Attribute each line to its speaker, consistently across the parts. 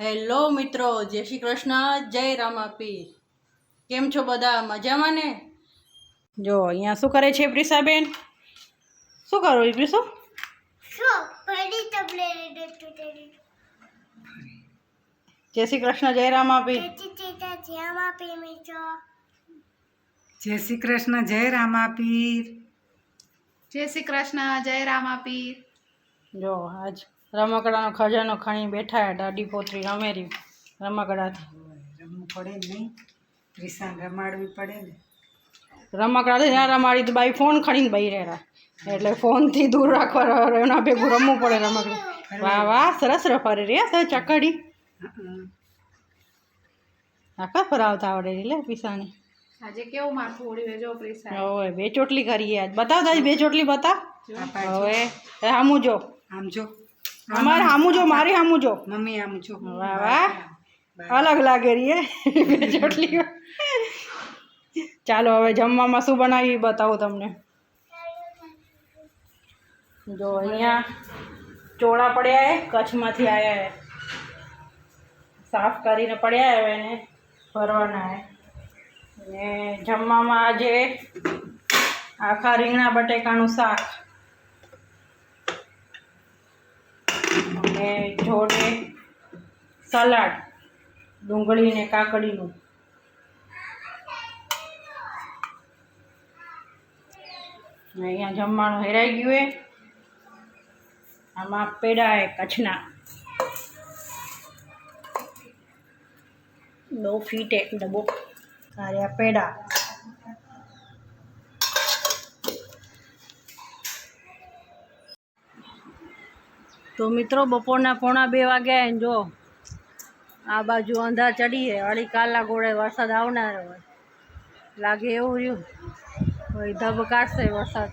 Speaker 1: Hello મિત્રો જય શ્રી કૃષ્ણ જય રામાપીર. કેમ છો બધા? મજામાં ને? જો અહીંયા શું કરે છે પ્રિસાબેન? શું કરો પ્રિસુ
Speaker 2: શું પડી
Speaker 1: જય શ્રી કૃષ્ણ જય રામાપીર.
Speaker 2: જય
Speaker 3: શ્રી કૃષ્ણ જય રામાપીર.
Speaker 4: જય શ્રી કૃષ્ણ જય રામાપીર.
Speaker 1: જો આજ રમકડાનો ખજાનો ખણી બેઠા દાદી પોતરી રમેરી રમકડાથી.
Speaker 3: રમવું પડે નહીં. ત્રિશાન રમાડવી પડે ને.
Speaker 1: રમકડાથી ના રમાડી તો બાઈ ફોન ખણીને બહી રહેલા એટલે ફોનથી દૂર રાખવા એના ભેગું રમવું પડે રમકડું. વાહ વાહ સરસ રફારે રે સર ચકડી. આખા ફરાવતા આવતા આવડે લે પીસાને?
Speaker 4: આજે કેવું માથું ઓળી વેજો પ્રિસા
Speaker 1: હવે બે ચોટલી કરીએ આજ. બતાવ તાજ બે ચોટલી બતાવ હવે એ હામું જો.
Speaker 3: આમ જો.
Speaker 1: અમારે હામું જો મારી હામું જો.
Speaker 3: મમ્મી આમ જો.
Speaker 1: વાહ વાહ. અલગ લાગે રીએ ચોટલી. ચાલો હવે જમવામાં શું બનાવી બતાવું તમને? જો અહીંયા ચોળા પડ્યા હે કચ્છમાંથી આવ્યા હે. સાફ કરીને પડ્યા હવે એને ભરવાના હે. ને જમવામાં આજે આખા રીંગણા બટેકાનું શાક. અને જોડે સલાડ, ડુંગળી ને કાકડીનું. અહીંયા જમવાનું હેરાઈ ગયું એ આમાં પેડા એ કચ્છના. બહુ ફીટ એક ડબ્બો સારા પેડા. તો મિત્રો બપોરના પોણા બે વાગ્યા ને જો આ બાજુ અંધાર ચડીએ વળી કાલા ગોળે વરસાદ આવનાર હોય લાગે એવું રહ્યું હવે ધબ કાઢશે વરસાદ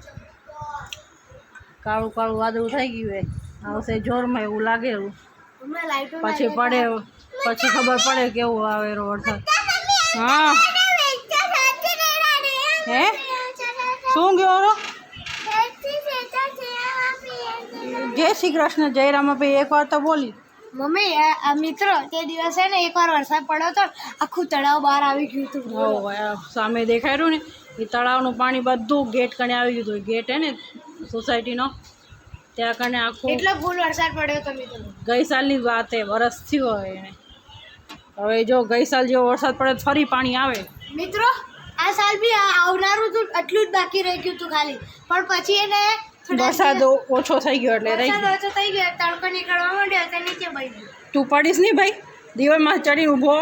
Speaker 1: કાળું કાળું વાદળું થઈ ગયું હોય આવશે જોરમાં એવું લાગે એવું પછી પડે પછી ખબર પડે કેવું આવે એનો વરસાદ હા હે શું ગયો રો જય શ્રી કૃષ્ણ જય રામાભાઈ એક વાર તો બોલી.
Speaker 2: મમ્મી આ મિત્રો તે દિવસે ને એકવાર વરસાદ પડ્યો હતો આખું તળાવ બહાર આવી ગયું હતું.
Speaker 1: સામે દેખાયું ને એ તળાવનું પાણી બધું ગેટ કણે આવી ગયું હતું. ગેટ હે ને સોસાયટીનો ત્યાં કણે આખું
Speaker 2: એટલો ફૂલ વરસાદ પડ્યો હતો મિત્રો.
Speaker 1: ગઈ સાલની વાત એ વરસ થયો હોય એને. હવે જો ગઈ સાલ જેવો વરસાદ પડે તો ફરી પાણી આવે.
Speaker 2: મિત્રો આ સાલ બી આવનારું તો આટલું જ બાકી રહી ગયું હતું ખાલી. પણ પછી એને
Speaker 1: વરસાદ ઓછો થઈ ગયો એટલે રહી
Speaker 2: વરસાદ ઓછો થઈ ગયો તડકો નીકળવા માંડ્યો તો નીચે ગયું
Speaker 1: તું પડીશ નહીં ભાઈ? દિવાલમાં ચડી ઊભો.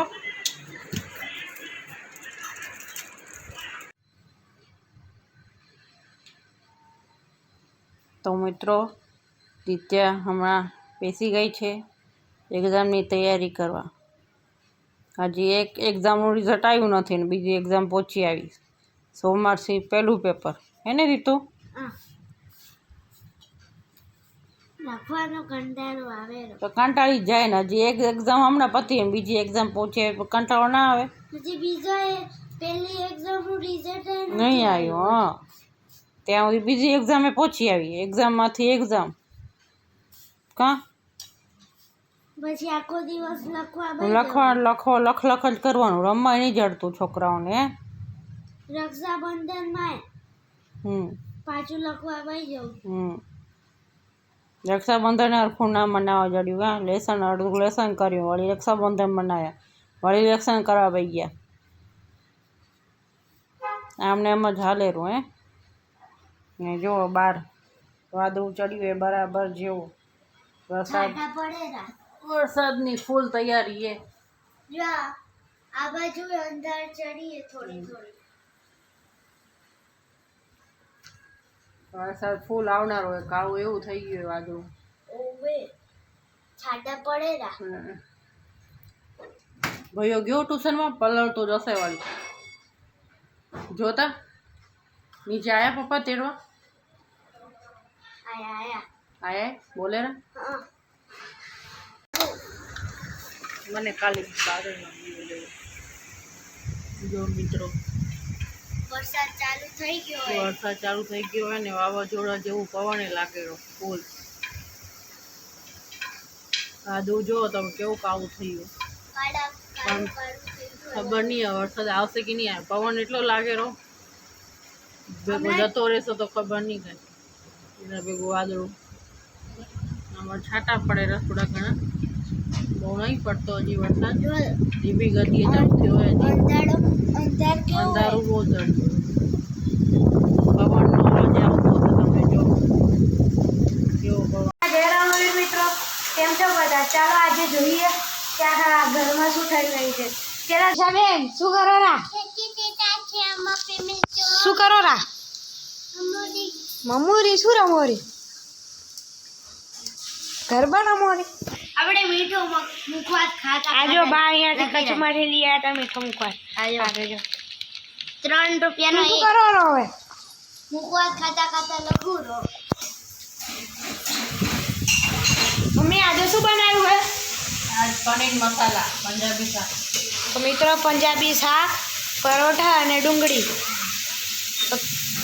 Speaker 1: તો મિત્રો દિત્યા હમણાં બેસી ગઈ છે એક્ઝામની તૈયારી કરવા. હજી એક એક્ઝામનું રિઝલ્ટ આવ્યું નથી ને બીજી એક્ઝામ પહોંચી આવી. સોમવારથી પહેલું પેપર હે ને રીતુ?
Speaker 2: લખવાનો કંટાળો આવે
Speaker 1: તો કંટાળી જાય ને હજી એક એક્ઝામ હમણાં પતી એમ બીજી એક્ઝામ પહોંચે કંટાળો ના આવે.
Speaker 2: પછી બીજો પહેલી એક્ઝામનું રિઝલ્ટ
Speaker 1: નહીં આવ્યું. હા. ત્યાં સુધી બીજી એક્ઝામે પહોંચી આવી એક્ઝામમાંથી એક્ઝામ કાં?
Speaker 2: પછી આખો દિવસ લખવા
Speaker 1: લખવા લખો લખ લખ જ કરવાનું રમવા નહીં જડતું છોકરાઓને.
Speaker 2: રક્ષાબંધનમાં
Speaker 1: હમ.
Speaker 2: પાછું લખવા ભાઈ જવું.
Speaker 1: હમ. રક્ષાબંધન હરખું ના મનાવવા જડ્યું. હા લેસન અડધું લેસન કર્યું. વળી રક્ષાબંધન મનાવ્યા વળી લેસન કરવા પઈ ગયા. આમને એમ જ હાલેરું હે? ને જુઓ બાર વાદળું ચડ્યું એ બરાબર જેવું. વરસાદ
Speaker 2: છાંટા પડેલા
Speaker 1: વરસાદની ફૂલ તૈયારી છે
Speaker 2: જો આ- આ બાજુ અંદર ચડીએ થોડી થોડી.
Speaker 1: વરસાદ ફૂલ આવનાર હોય કાળું એવું થઈ ગયું વાદળું.
Speaker 2: છાટા પડેલા.
Speaker 1: ભાઈઓ ગયો ટ્યુશનમાં? પલળતો જશે વાળી. જોતા? નીચે આયા પપ્પા તેડવા?
Speaker 2: આયા આયા.
Speaker 1: આયા? બોલે ને. મને કાલે જો મિત્રો.
Speaker 2: વરસાદ ચાલુ થઈ ગયો હોય.
Speaker 1: વરસાદ ચાલુ થઈ ગયો હોય ને વાવાઝોડા જેવું પવને લાગેલો ફૂલ. કાદુ જો તમે કેવું કાવું થયું. પણ ખબર નહીં વરસાદ આવશે કે નહીં આવે પવન એટલો લાગે રહો ભેગો જતો રહેશે તો ખબર નહીં કાંઈ એના ભેગું વાદળું. આમાં છાંટા પડે રહ્યા થોડા ઘણા. બહુ નહીં પડતો હજી વરસાદ. ધીમી ગતિએ ચાલુ થયો હોય
Speaker 2: અંધારો
Speaker 1: બહુ ચડ્યું પવનનો અવાજ આવતો હતો તમે જો. કેવો પવન.
Speaker 2: જયરામભાઈ મિત્રો. કેમ છો બધા? ચાલો આજે જોઈએ કે આ ઘરમાં શું થઈ રહ્યું છે. પેલા સાબેન શું કરો રા? શું કરો રા? મમૂરી શું રમોરી ગરબા મોરે આપણે મીઠો મુખવાસ ખાતા આજો બા અહીંયાથી કચ્છમાંથી લઈ આવ્યા હતા મીઠો મુખવાસ આજો ત્રણ રૂપિયાનો શું કરવાનો હવે. મુખવાસ ખાતા ખાતા લખું રો મમ્મી આજે શું બનાવ્યું હે?
Speaker 1: આજ પનીર મસાલા પંજાબી શાક.
Speaker 2: તો મિત્રો પંજાબી શાક પરોઠા અને ડુંગળી.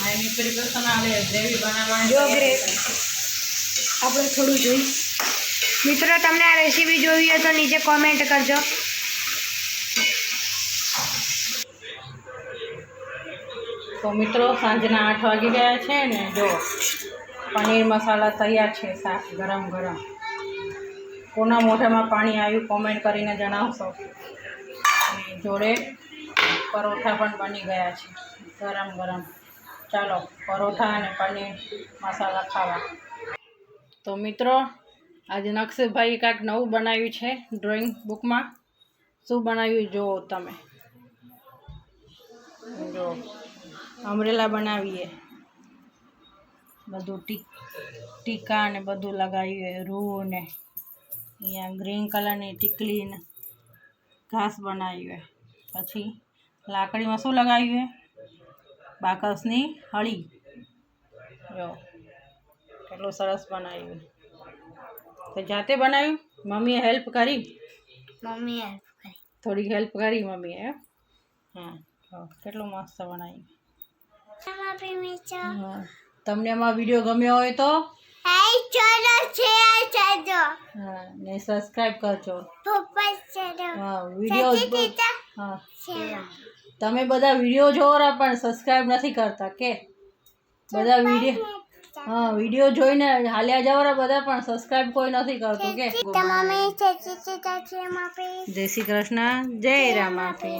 Speaker 1: એની પ્રિપરેશન આવે ગ્રેવી બનાવવાની
Speaker 2: જો
Speaker 1: તૈયારી
Speaker 2: આપણે થોડું જોઈ. મિત્રો, તમને આ રેસીપી જોવી હોય તો નીચે કોમેન્ટ કરજો.
Speaker 1: તો મિત્રો, સાંજના આઠ વાગી ગયા છે ને, જો, પનીર મસાલા તૈયાર છે શાક ગરમ ગરમ. કોના મોઢામાં પાણી આવ્યું કોમેન્ટ કરીને જણાવશો. જોડે પરોઠા પણ બની ગયા છે. ગરમ ગરમ. ચાલો, પરોઠા અને પનીર મસાલા ખાવા. તો મિત્રો આજે નકશેભાઈ કાંઈક નવું બનાવ્યું છે ડ્રોઈંગ બુકમાં શું બનાવ્યું જુઓ તમે. જો અમરેલા બનાવીએ. બધું ટી, ટીકા ને બધું લગાવીએ રૂ ને અહીંયા ગ્રીન કલરની ટીકલી ને ઘાસ બનાવ્યું પછી લાકડીમાં શું લગાવ્યું બાકસની હળી. જો કેટલું સરસ બનાવ્યું. તો જાતે બનાવ્યું? મમ્મીએ હેલ્પ કરી?
Speaker 2: મમ્મી હેલ્પ કરી.
Speaker 1: થોડીક હેલ્પ કરી મમ્મીએ? હા કેટલું મસ્ત બનાવ્યું. તમને અમારો વીડિયો ગમ્યો હોય તો? હા ને સબસ્ક્રાઈબ કરજો. હા વીડિયો હા. તમે બધા વીડિયો જોવો પણ સબસ્ક્રાઈબ નથી કરતા કે? બધા વીડિયો હા વીડિયો જોઈને હાલ્યા જવાના બધા પણ સબસ્ક્રાઇબ કોઈ નથી કરતું કે? જય શ્રી કૃષ્ણ જય રામ આપી